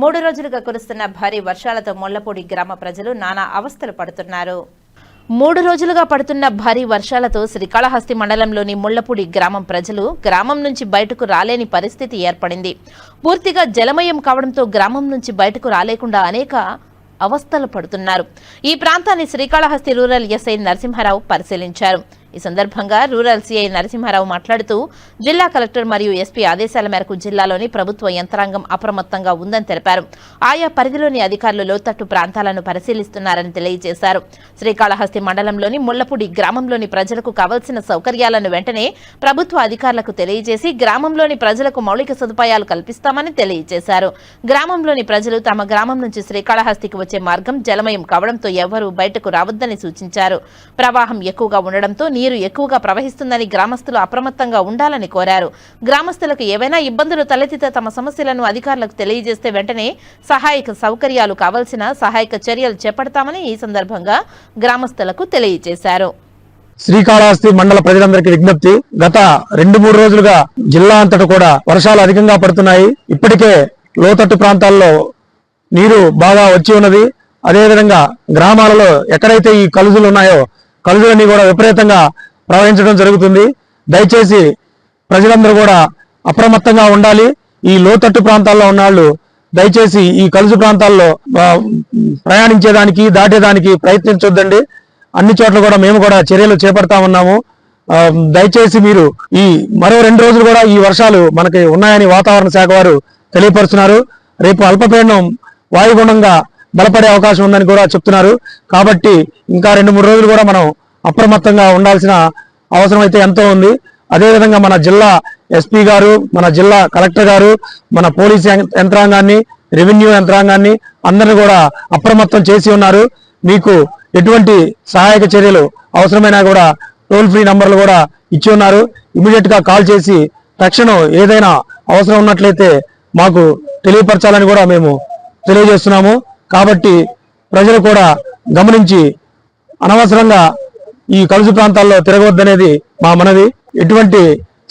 మూడు రోజులుగా కురుస్తున్న భారీ వర్షాలతో ముళ్ళపూడి గ్రామ ప్రజలు నానా అవస్థలు పడుతున్నారు. మూడు రోజులుగా పడుతున్న భారీ వర్షాలతో శ్రీకాళహస్తి మండలంలోని ముళ్ళపూడి గ్రామం ప్రజలు గ్రామం నుంచి బయటకు రాలేని పరిస్థితి ఏర్పడింది. పూర్తిగా జలమయం కావడంతో గ్రామం నుంచి బయటకు రాలేకుండా అనేక అవస్థలు పడుతున్నారు. ఈ ప్రాంతాన్ని శ్రీకాళహస్తి రూరల్ ఎస్ఐ నరసింహారావు పరిశీలించారు. ఈ సందర్భంగా రూరల్ సిఐ నరసింహారావు మాట్లాడుతూ జిల్లా కలెక్టర్ మరియు ఎస్పీ ఆదేశాల మేరకు జిల్లాలోని ప్రభుత్వ యంత్రాంగం అప్రమత్తంగా ఉందని తెలిపారు. ఆయా పరిధిలోని అధికారులు లోతట్టు ప్రాంతాలను పరిశీలిస్తున్నారని తెలియజేశారు. శ్రీకాళహస్తి మండలంలోని ముళ్ళపూడి గ్రామంలోని ప్రజలకు కావలసిన సౌకర్యాలను వెంటనే ప్రభుత్వ అధికారులకు తెలియజేసి గ్రామంలోని ప్రజలకు మౌలిక సదుపాయాలు కల్పిస్తామని తెలియజేశారు. గ్రామంలోని ప్రజలు తమ గ్రామం నుంచి శ్రీకాళహస్తికి వచ్చే మార్గం జలమయం కావడంతో ఎవరూ బయటకు రావద్దని సూచించారు. ప్రవాహం ఎక్కువగా ఉండడంతో నీరు ఎక్కువగా ప్రవహిస్తుందని గ్రామస్తులు అప్రమత్తంగా ఉండాలని కోరారు. గ్రామస్తులకు ఏవైనా ఇబ్బందులు తలెత్తితే తమ సమస్యలను అధికారులకు తెలియజేస్తే వెంటనే సహాయక సౌకర్యాలు కావలసిన సహాయక చర్యలు చేపడతామని ఈ సందర్భంగా గ్రామస్తులకు తెలియజేశారు. శ్రీకాళహస్తి మండల ప్రజలందరికీ విజ్ఞప్తి గత రెండు మూడు రోజులుగా జిల్లా అంతటా కూడా వర్షాలు అధికంగా పడుతున్నాయి. ఇప్పటికే లోతట్టు ప్రాంతాల్లో నీరు బాగా వచ్చి ఉన్నది. అదేవిధంగా గ్రామాలలో ఎక్కడైతే ఈ కలుజులు ఉన్నాయో కలుజులన్నీ కూడా విపరీతంగా ప్రవహించడం జరుగుతుంది. దయచేసి ప్రజలందరూ కూడా అప్రమత్తంగా ఉండాలి. ఈ లోతట్టు ప్రాంతాల్లో ఉన్నవాళ్ళు దయచేసి ఈ కలుజు ప్రాంతాల్లో ప్రయాణించేదానికి దాటేదానికి ప్రయత్నించొద్దండి. అన్ని చోట్ల కూడా మేము కూడా చర్యలు చేపడతా ఉన్నాము. దయచేసి మీరు ఈ మరో రెండు రోజులు కూడా ఈ వర్షాలు మనకి ఉన్నాయని వాతావరణ శాఖ వారు తెలియపరుస్తున్నారు. రేపు అల్పపీడనం వాయుగుణంగా బలపడే అవకాశం ఉందని కూడా చెప్తున్నారు. కాబట్టి ఇంకా రెండు మూడు రోజులు కూడా మనం అప్రమత్తంగా ఉండాల్సిన అవసరం అయితే ఎంతో ఉంది. అదేవిధంగా మన జిల్లా ఎస్పీ గారు మన జిల్లా కలెక్టర్ గారు మన పోలీస్ యంత్రాంగాన్ని రెవెన్యూ యంత్రాంగాన్ని అందరిని కూడా అప్రమత్తం చేసి ఉన్నారు. మీకు ఎటువంటి సహాయక చర్యలు అవసరమైనా కూడా టోల్ ఫ్రీ నంబర్లు కూడా ఇచ్చి ఉన్నారు. ఇమీడియట్గా కాల్ చేసి తక్షణం ఏదైనా అవసరం ఉన్నట్లయితే మాకు తెలియపరచాలని కూడా మేము తెలియజేస్తున్నాము. కాబట్టి ప్రజలు కూడా గమనించి అనవసరంగా ఈ కలుసు ప్రాంతాల్లో తిరగవద్దనేది మా మనవి. ఎటువంటి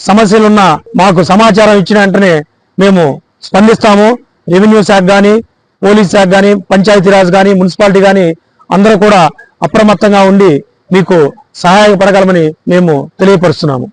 సమస్యలున్నా మాకు సమాచారం ఇచ్చిన వెంటనే మేము స్పందిస్తాము. రెవెన్యూ శాఖ కానీ పోలీస్ శాఖ కానీ పంచాయతీరాజ్ కానీ మున్సిపాలిటీ కానీ అందరూ కూడా అప్రమత్తంగా ఉండి మీకు సహాయపడగలమని మేము తెలియపరుస్తున్నాము.